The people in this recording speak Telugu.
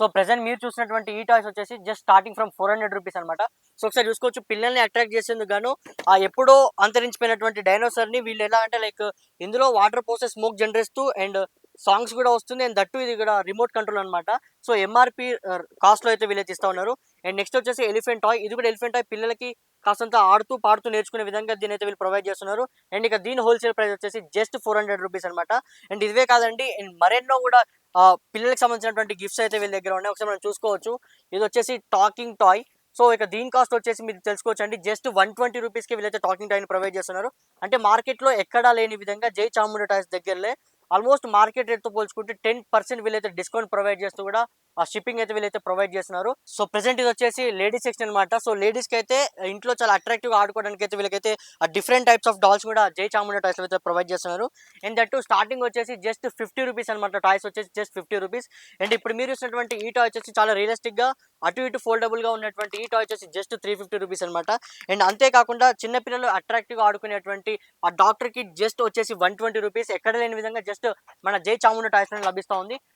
సో ప్రెసెంట్ మీరు చూసినటువంటి ఈ టాయ్స్ వచ్చేసి just starting from four hundred rupees అనమాట సో ఒకసారి చూసుకోవచ్చు పిల్లల్ని అట్రాక్ట్ చేసేందుకు గాను ఆ ఎప్పుడో అంతరించిపోయినటువంటి డైనోసార్ని వీళ్ళు ఎలా అంటే లైక్ ఇందులో వాటర్ పోసే స్మోక్ జనరేస్తూ అండ్ సాంగ్స్ కూడా వస్తుంది అండ్ దట్టు ఇది కూడా రిమోట్ కంట్రోల్ అనమాట సో ఎంఆర్పి కాస్ట్లో అయితే వీళ్ళైతే ఇస్తా ఉన్నారు. అండ్ నెక్స్ట్ వచ్చేసి ఎలిఫెంట్ టాయ్ ఇది కూడా ఎలిఫెంట్ టాయ్ పిల్లలకి కాస్తంత ఆడుతూ పాడుతూ నేర్చుకునే విధంగా దీని అయితే వీళ్ళు ప్రొవైడ్ చేస్తున్నారు. అండ్ ఇక దీని హోల్సేల్ ప్రైస్ వచ్చేసి జస్ట్ ఫోర్ హండ్రెడ్ రూపీస్ అనమాట అండ్ ఇవే కాదండి అండ్ మరెన్నో కూడా పిల్లలకు సంబంధించినటువంటి గిఫ్ట్స్ అయితే వీళ్ళ దగ్గర ఉన్నాయి. ఒకసారి మనం చూసుకోవచ్చు. ఇది వచ్చేసి టాకింగ్ టాయ్ సో ఇక దీని కాస్ట్ వచ్చేసి మీరు తెలుసుకోవచ్చు అండి జస్ట్ వన్ ట్వంటీ రూపీస్కి వీళ్ళైతే టాకింగ్ టాయ్ని ప్రొవైడ్ చేస్తున్నారు. అంటే మార్కెట్లో ఎక్కడా లేని విధంగా జై చాముండ టాయ్స్ దగ్గరలే ఆల్మోస్ట్ మార్కెట్ రేట్తో పోల్చుకుంటే టెన్ పర్సెంట్ వీళ్ళైతే డిస్కౌంట్ ప్రొవైడ్ చేస్తూ కూడా ఆ షిప్పింగ్ అయితే వీళ్ళైతే ప్రొవైడ్ చేస్తున్నారు. సో ప్రెసెంట్ ఇది వచ్చేసి లేడీస్ సెక్షన్ అనమాట సో లేడీస్కి అయితే ఇంట్లో చాలా అట్రాక్టివ్ ఆడుకోవడానికి అయితే వీళ్ళకైతే డిఫరెంట్ టైప్స్ ఆఫ్ డాల్స్ కూడా జై చాముండ టాయ్స్ అయితే ప్రొవైడ్ చేస్తున్నారు. అండ్ దట్ స్టార్టింగ్ వచ్చేసి జస్ట్ ఫిఫ్టీ రూపీస్ అనమాట టాయ్స్ వచ్చేసి జస్ట్ ఫిఫ్టీ రూపీస్ అండ్ ఇప్పుడు మీరు చూసినటువంటి ఈ టాయ్ వచ్చేసి చాలా రియలిస్టిక్గా అటు ఇటు ఫోల్డబుల్గా ఉన్నటువంటి ఈ టాయ్ వచ్చేసి జస్ట్ త్రీ ఫిఫ్టీ రూపీస్ అనమాట అండ్ అంతేకాకుండా చిన్నపిల్లలు అట్రాక్టివ్గా ఆడుకునేటువంటి ఆ డాక్టర్కి జస్ట్ వచ్చేసి వన్ ట్వంటీ రూపీస్ ఎక్కడ లేని విధంగా జస్ట్ మన జై చాముండ టాయ్స్లో లభిస్తూ ఉంది.